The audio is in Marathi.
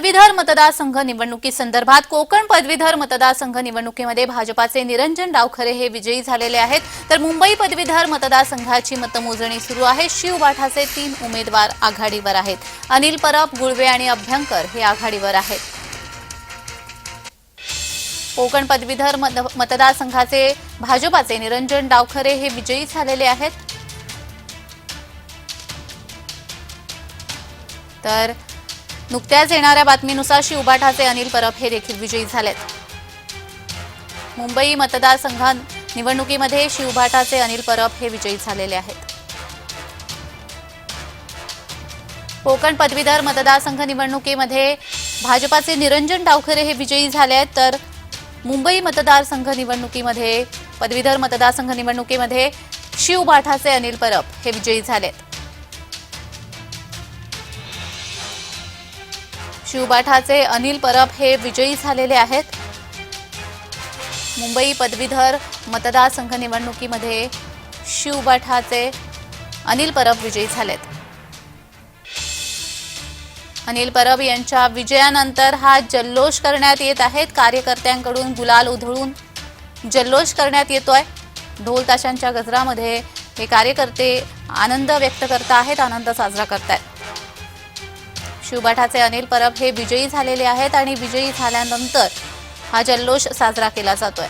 पदवीधर मतदारसंघ निवडणुकीसंदर्भात कोकण पदवीधर मतदारसंघ निवडणुकीमध्ये भाजपाचे निरंजन डावखरे हे विजयी झालेले आहेत. तर मुंबई पदवीधर मतदारसंघाची मतमोजणी सुरू आहे. शिवबाठाचे तीन उमेदवार आघाडीवर आहेत. अनिल परब गुळवे आणि अभ्यंकर हे आघाडीवर आहेत. कोकण पदवीधर मत- मतदारसंघाचे भाजपाचे निरंजन डावखरे हे विजयी झालेले आहेत. तर नुकत्याच येणाऱ्या बातमीनुसार शिवबाठाचे अनिल परब हे देखील विजयी झालेत. मुंबई मतदारसंघ निवडणुकीमध्ये शिवभाटाचे अनिल परब हे विजयी झालेले आहेत. कोकण पदवीधर मतदारसंघ निवडणुकीमध्ये भाजपाचे निरंजन डावखरे हे विजयी झाले आहेत. तर मुंबई मतदारसंघ निवडणुकीमध्ये पदवीधर मतदारसंघ निवडणुकीमध्ये शिवबाठाचे अनिल परब हे विजयी झालेत. शिवबाठाचे अनिल परब हे विजयी झालेले आहेत. मुंबई पदवीधर मतदारसंघ निवडणुकीमध्ये शिवबाठाचे अनिल परब विजयी झालेत. अनिल परब यांच्या विजयानंतर हा जल्लोष करण्यात येत आहेत. कार्यकर्त्यांकडून गुलाल उधळून जल्लोष करण्यात येतोय. ढोल ताशांच्या गजरामध्ये हे कार्यकर्ते आनंद व्यक्त करत आहेत आनंद साजरा करतायत. शिवबाठाचे अनिल परब हे विजयी झालेले आहेत आणि विजयी झाल्यानंतर हा जल्लोष साजरा केला जातोय.